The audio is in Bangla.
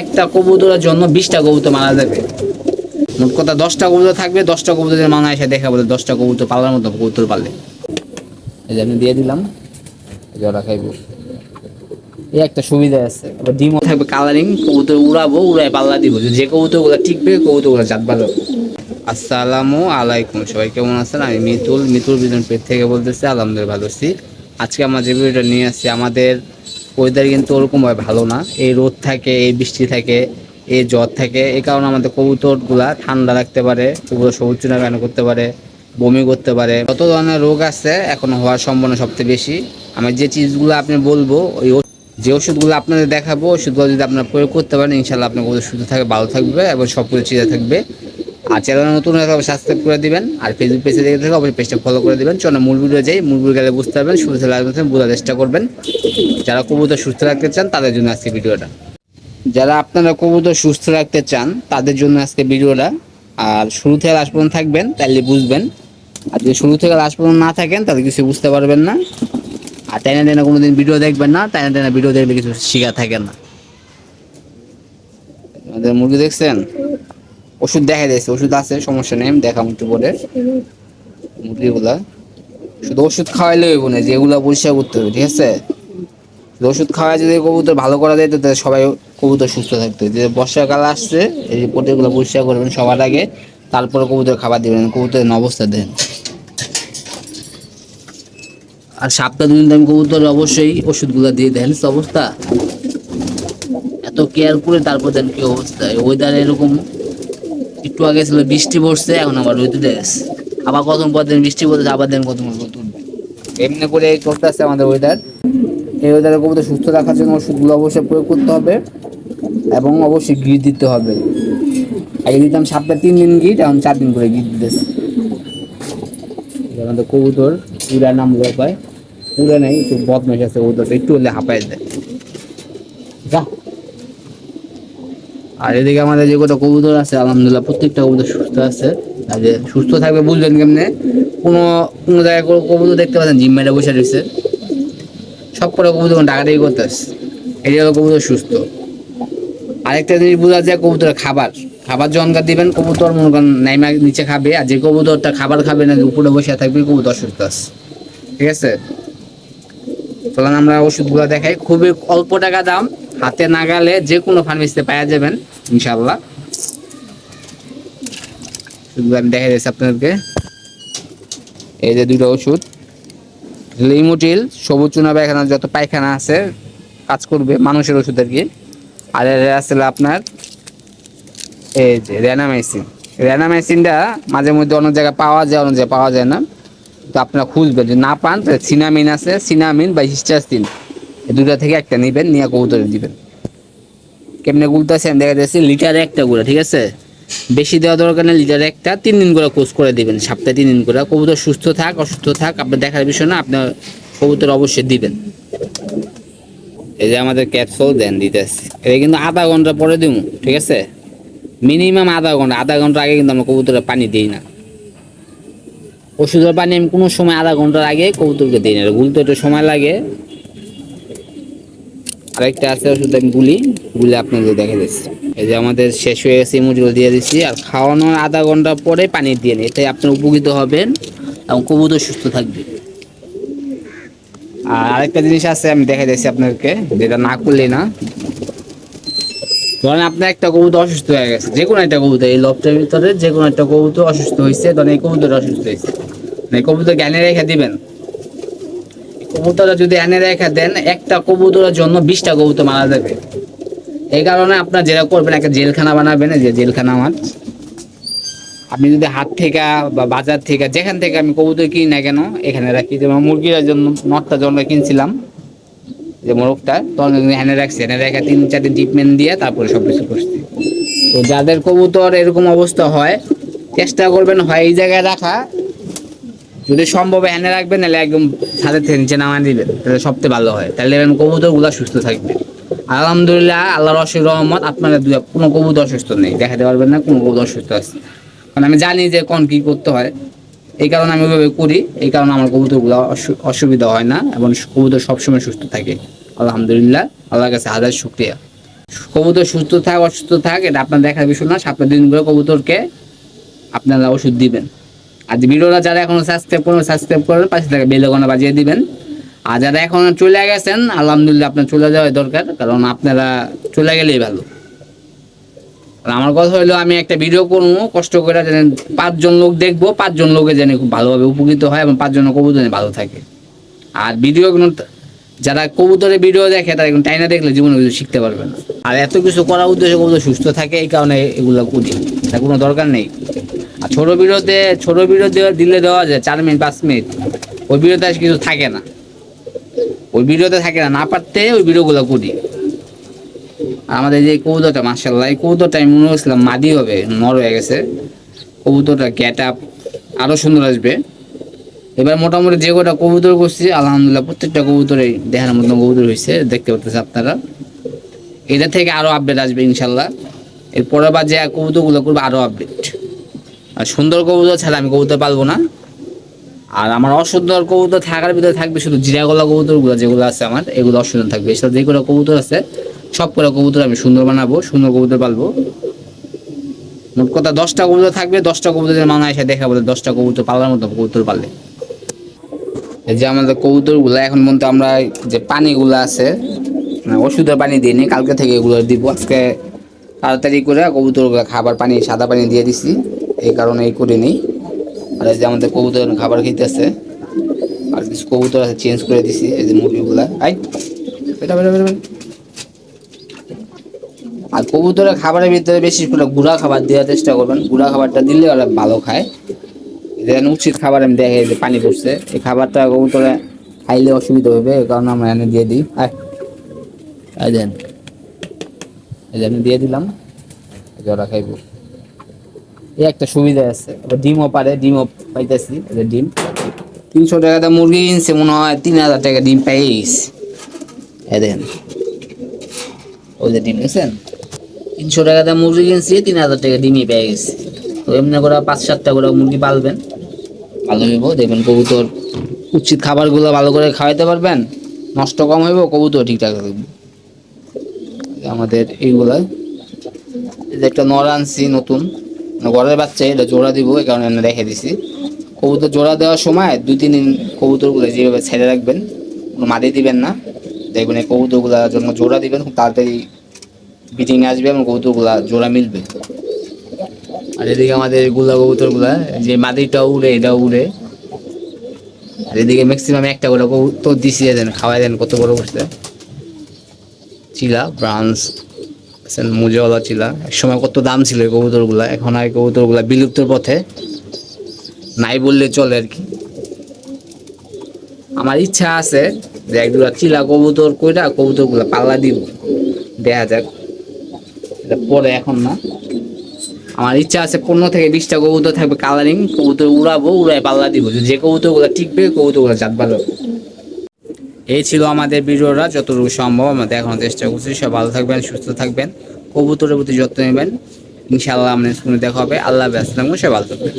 একটা কবুতরের জন্য বিশটা কবুতর মারা যাবে। মোট কথা দশটা কবুতর থাকবে, দশটা কবুতরের মানা এসে দেখা বলে দশটা কবুতর পালার মতো কবুতর পালে। এই যে আমি দিয়ে দিলাম ওরা খাইবো। এই একটা সুবিধা আছে, আবার ডিমও থাকবে কালারিং কবুতর উড়াবো উড়াই পাল্লা দিব। যে কবুতরগুলো টিকবে কবুতরগুলো জাত ভালো আসসালামু আলাইকুম, সবাই কেমন আছেন? আমি মিতুল মিতুল বিজন পেট থেকে বলতেছি, আলহামদুলিল্লাহ ভালো আছি। আজকে আমরা যে ভিডিওটা নিয়ে আসছি, আমাদের ওয়েদার কিন্তু ওরকম হয় ভালো না। এই রোদ থাকে, এই বৃষ্টি থাকে, এই জ্বর থাকে, এই কারণে আমাদের কবুতরগুলা ঠান্ডা রাখতে পারে, কবুতর সবুজ চুনাকানো করতে পারে, বমি করতে পারে। কত ধরনের রোগ আছে, এখন হওয়ার সম্ভাবনা সবচেয়ে বেশি। আমি যে চিজগুলো আপনি বলব, ওই যে ওষুধগুলো আপনাদের দেখাবো, ওষুধগুলো যদি আপনারা প্রয়োগ করতে পারেন ইনশাল্লাহ আপনার কবুতর সুস্থ থাকবে ভালো থাকবে এবং সব কিছু চিজে থাকবে। আর চ্যানেল নতুন সাবস্ক্রাইব করে দিবেন। আর ফেসবুক পেজে দেখে থাকে অবশ্যই পেজটা ফলো করে দিবেন। চলো মূল ভিডিও যাই। মূল ভিডিও গেলে বুঝতে পারবেন থেকে লাগবে বোঝার চেষ্টা করবেন। যারা কবুতর সুস্থ রাখতে চান, তাদের জন্য আজকে ভিডিওটা যারা আপনারা কবুতর সুস্থ রাখতে চান, তাদের জন্য আজকে ভিডিওটা আর শুরু থেকে লাস্ট পর্যন্ত থাকবেন তাহলে বুঝবেন। আর যদি শুরু থেকে লাস্ট পর্যন্ত না থাকেন, তাহলে কিছু বুঝতে পারবেন না। আর টাইনা টাইনা কোনোদিন ভিডিও দেখবেন না টাইনা টাইনা ভিডিও দেখলে কিছু শিখা থাকে না। আমাদের মুরগি দেখছেন? ওষুধ দেখা দিয়েছে ওষুধ আছে, সমস্যা নেই, আমি দেখাম একটু পরে। মুরগিগুলা। শুধু ওষুধ খাওয়াইলে হইব না, যেগুলো পরিষ্কার করতে হবে, ঠিক আছে? ওষুধ খাওয়ায় যদি কবুতর ভালো করা যায়, তাহলে সবাই কবুতর সুস্থ থাকতো যে বর্ষাকাল আসছে, এই যে পোটেগুলো পরিষ্কার করবেন সবার আগে, তারপরে কবুতর খাবার দিবেন, কবুতরের অবস্থা দেন। আর সপ্তাহ দুদিন টাইম কবুতর অবশ্যই ওষুধগুলো দিয়ে দেন অবস্থা? এত কেয়ার করে তারপর দেন কি অবস্থা? ওয়েদার এরকম একটু আগে ছিল, বৃষ্টি পড়ছে, এখন আবার রোদ উঠে গেছে। আবার কতক্ষণ পর দিন বৃষ্টি পড়ছে, আবার দিন কতক্ষণ রোদ এমনি করে করতে আমাদের ওয়েদার এই ওয়েদারে কবুতর সুস্থ রাখার জন্য ওষুধগুলো অবশ্যই প্রয়োগ করতে হবে এবং অবশ্যই গিট দিতে হবে। আগে দিতাম সপ্তাহে তিন দিন গিট এখন চার দিন করে গিট দিতেছে। আমাদের কবুতর পুরা নাম পায়। পুরা নেই, একটু বদমাইশ আছে কবুতরটা, একটু হলে হাঁপায় দেয়। যা। আর এদিকে আমাদের যে কটা কবুতর আছে, আলহামদুলিল্লাহ প্রত্যেকটা কবুতর সুস্থ আছে। আর যে সুস্থ থাকবে বুঝবেন কেমনে, কোনো কোনো জায়গায় কবুতর দেখতে পাচ্ছেন জিম মেরে বসে রয়েছে। সব কটা কবুতর ডাকাডাকি করতে আসছে। এই হলো কবুতর সুস্থ। আরেকটা জিনিস বোঝা যায়, কবুতরের খাবার। খাবার যখনকার দিবেন, কবুতর মনে করেন নাইমা নিচে খাবে, আর যে কবুতরটা খাবার খাবে না, উপরে বসে থাকবে, কবুতর সুস্থ আছে। ঠিক আছে? চলেন, আমরা ওষুধগুলো দেখাই। খুবই অল্প টাকা দাম। হাতে নাগালে যে কোনো ফার্মেসিতে পাওয়া যাবেন ইনশাল্লাহ দেখাই দিয়েছি আপনাদেরকে। এই যে দুটো ওষুধ। লিমোটিল সবুজ চুনা পায়খানা, যত পায়খানা আছে, কাজ করবে মানুষের ওষুধ আর কি। আর আসলে আপনার, এই যে র্যানামাইসিন র্যানামাইসিনটা মাঝে মধ্যে অন্য জায়গায় পাওয়া যায়, অন্য জায়গায় পাওয়া যায় না। তো আপনারা খুঁজবেন যদি না পান, তাহলে সিনামিন আছে, সিনামিন বা হিস্টাসিন। এই দুটা থেকে একটা নেবেন, নিয়ে কবুতরে দিবেন। কেমনে গুলতেছেন দেখা যাচ্ছে লিটারে একটা করে, ঠিক আছে? বেশি দেওয়া দরকার নেই, লিটারে একটা, তিন দিন করে কোর্স করে দিবেন, সপ্তাহে তিন দিন করে। কবুতর সুস্থ থাক, অসুস্থ থাক, আপনার দেখার বিষয় না, আপনার কবুতর অবশ্যই দিবেন। এই যে আমাদের ক্যাপসুল দেন দিতেছে। এটা কিন্তু আধা ঘণ্টা পরে দিব ঠিক আছে? মিনিমাম আধা ঘণ্টা আধা ঘণ্টা আগে কিন্তু আমরা কবুতরের পানি দিই না। ওষুধের পানি আমি কোনো সময় আধা ঘণ্টার আগে কবুতরকে দিই না। গুলতে একটু সময় লাগে। আরেকটা আছে ওষুধ আমি গুলি। গুলি আপনাদের দেখে দিচ্ছি। এই যে আমাদের শেষ হয়ে গেছে ইমোজগুলো দিয়ে দিচ্ছি। আর খাওয়ানোর আধা ঘণ্টা পরে পানি দিয়ে নিই। এতে আপনার উপকৃত হবেন এবং কবুতর সুস্থ থাকবে। আর আরেকটা জিনিস আছে, আমি দেখে দিচ্ছি আপনাদেরকে, যেটা না করলে না। ধরেন আপনার একটা কবুতর অসুস্থ হয়ে গেছে, যে কোনো একটা কবুতর, এই লবটার ভিতরে যে কোনো একটা কবুতর অসুস্থ হয়েছে, ধরেন এই কবুতর অসুস্থ হয়েছে। এই কবুতর জ্ঞানে রেখে দিবেন। কবুতরটা যদি এনে রেখে দেন, একটা কবুতরের জন্য বিশটা কবুতর মারা যাবে। এই কারণে আপনার যেটা করবেন, একটা জেলখানা বানাবেন যে জেলখানা আমার আপনি যদি হাট থেকে বা বাজার থেকে, যেখান থেকে আমি কবুতর কিনি না কেন, এখানে রাখি। যেমন মুরগির জন্য, নটটা জন্য কিনছিলাম যে মোরগটা তখন এনে রাখছি। এনে রেখে তিন, চার দিন ট্রিটমেন্ট দিয়ে তারপরে সব কিছু করছি। তো যাদের কবুতর এরকম অবস্থা হয়, চেষ্টা করবেন হয় এই জায়গায় রাখা। যদি সম্ভব এনে রাখবেন, নাহলে একদম ছাদের থেকে নিচে নামায় দিবেন। তাহলে সবচেয়ে ভালো হয়। তাহলে দেখবেন কবুতরগুলো সুস্থ থাকবে। আলহামদুলিল্লাহ, আল্লাহর অসুখ রহমত আপনারা দুই কোনো কবুতর অসুস্থ নেই। দেখাতে পারবেন না, কোনো কবুতর অসুস্থ আছে। কারণ আমি জানি যে কোন কী করতে হয়। এই কারণে আমি ওইভাবে করি, এই কারণে আমার কবুতরগুলো অসু- অসুবিধা হয় না এবং কবুতর সবসময় সুস্থ থাকে। আলহামদুলিল্লাহ, আল্লাহর কাছে হাজার শুক্রিয়া। কবুতর সুস্থ থাক, অসুস্থ থাক, এটা আপনার দেখার বিষয় না, সাতটা দিন করে কবুতরকে আপনারা ওষুধ দিবেন। আর ভিডিওটা যারা এখনও সাবস্ক্রাইব করবেন সাবস্ক্রাইব করেন, পাশে থেকে বেলগনা বাজিয়ে দিবেন। আর যারা এখন চলে গেছেন, আলহামদুলিল্লাহ আপনার চলে যাওয়া দরকার, কারণ আপনারা চলে গেলেই ভালো। আর আমার কথা হলো আমি একটা ভিডিও করব, কষ্ট করে যেন পাঁচজন লোক দেখব, পাঁচজন লোকে যেন খুব ভালোভাবে উপকৃত হয় এবং পাঁচজন কবুতর যেন ভালো থাকে। আর ভিডিও কোনো যারা কবুতরের ভিডিও দেখে, তারা এখন টাইনা দেখলে জীবনে কিছু শিখতে পারবে না। আর এত কিছু করার উদ্দেশ্যে কবুতর সুস্থ থাকে, এই কারণে এগুলো করি। তার কোনো দরকার নেই। আর ছোট ভিডিওতে ছোটো ভিডিও দেওয়া দিলে দেওয়া যায়, চার মিনিট, পাঁচ মিনিট। ওই ভিডিওতে কিছু থাকে না। ওই ভিডিওতে থাকে না না পারতে ওই ভিডিওগুলো করি। আমাদের যে কবুতরটা মার্শাল্লাহ এই কবুতরটা আমি মনে করছিলাম মাদি হবে, নর হয়ে গেছে। কবুতরটা গ্যাট আপ আরও সুন্দর আসবে। এবার মোটামুটি যে কটা কবুতর করছি, আলহামদুলিল্লাহ প্রত্যেকটা কবুতরে দেখার মতো কবুতর হয়েছে, দেখতে পাচ্ছেন আপনারা। এটা থেকে আরও আপডেট আসবে ইনশাল্লাহ এর পরের বার যে কবুতরগুলো করব আরও আপডেট আর সুন্দর কবুতর ছাড়া আমি কবুতর পালবো না। আর আমার অসুন্দর কবুতর থাকার ভিতরে থাকবে শুধু জিরাগলা কবুতরগুলো যেগুলো আছে আমার, এগুলো অসুন্দর থাকবে। এছাড়া যে কোনো কবুতর আছে সব করে কবুতর আমি সুন্দর বানাবো, সুন্দর কবুতর পালবো। মোট কথা দশটা কবুতর থাকবে, দশটা কবুতরের মানা এসে দেখা বলে দশটা কবুতর পালার মতো কবুতর এই যে আমাদের কবুতরগুলো, এখন পর্যন্ত আমরা যে পানিগুলো আছে ওষুধের পানি দিইনি, কালকে থেকে এগুলো দিব। আজকে তাড়াতাড়ি করে কবুতরগুলো খাবার পানি, সাদা পানি দিয়ে দিছি, এই কারণে এই করিনি আর এই যে আমাদের কবুতর খাবার খেতেছে আর কিছু কবুতর আছে, চেঞ্জ করে দিছি, এই যে মুরগিগুলা। আই বেটা বেটা বেটা। আর কবুতরের খাবারের ভিতরে বেশি করে গুঁড়া খাবার দেওয়ার চেষ্টা করবেন। গুঁড়া খাবারটা দিলে ওরা ভালো খায়। যেন উচিত খাবার আমি দেখে যে পানি পড়ছে। এই খাবারটা কবুতরে খাইলে অসুবিধা হবে, এই কারণে আমরা এনে দিয়ে দিই। আয়। দেন। এই যে দিয়ে দিলাম। ওরা খাইব। এই একটা সুবিধা আছে। আবার ডিমও পারে, ডিমও পাইতেছি ডিম। তিনশো টাকাতে মুরগি কিনছে, মনে হয় তিন হাজার টাকা ডিম পাইস এই দেখেন ওই যে ডিম, দেখছেন? তিনশো টাকাতে মুরগি কিনছি, তিন হাজার টাকা ডিমই পেয়ে গেছি। তো এমনি করে পাঁচ সাতটা করে মুরগি পালবেন। ভালো হইব, দেখবেন কবুতর উচিত খাবারগুলো ভালো করে খাওয়াইতে পারবেন, নষ্ট কম হইব, কবুতর ঠিকঠাক থাকবে। আমাদের এইগুলা একটা নর আনছি নতুন মানে ঘরের বাচ্চা, এটা জোড়া দিব, এই কারণে আমি রেখে দিছি। কবুতর জোড়া দেওয়ার সময় দুই, তিন দিন কবুতরগুলো যেভাবে ছেড়ে রাখবেন, কোনো মাটি দিবেন না, দেখবেন এই কবুতরগুলা যখন জোড়া দিবেন, খুব তাড়াতাড়ি বিটিং আসবে এবং কবুতরগুলা জোড়া মিলবে। আর এদিকে আমাদেরগুলা কবুতরগুলা, যে মাদিটা উড়ে, এটাও উড়ে। আর এদিকে ম্যাক্সিমাম একটা করে কবুতর দিছি দেন, খাওয়াই দেন, কত বড় করছে চিলা ব্রাউন্স মুজেওয়ালা চিলা। এক সময় কত দাম ছিল এই কবুতরগুলা, এখন আর কবুতরগুলা বিলুপ্তর পথে নাই বললে চলে আর কি। আমার ইচ্ছা আছে যে এক দুটা চিলা কবুতর কইরা কবুতরগুলা পাল্লা দিব। দেখা যাক। এটা পরে এখন না। আমার ইচ্ছা আছে পনেরো থেকে বিশটা কবুতর থাকবে কালারিং কবুতর উড়াবো উড়াই পাল্লা দিব। যে কবুতরগুলো টিকবে, কবুতরগুলো জাত ভালো এই ছিল আমাদের ভিডিওরা যতটুকু সম্ভব আমাদের এখন চেষ্টা করছি। সব ভালো থাকবেন, সুস্থ থাকবেন, কবুতরের প্রতি যত্ন নেবেন। ইনশাআল্লাহ আমাদের স্কুলে দেখা হবে। আল্লাহ ব্যস্ত সব ভালো থাকবেন।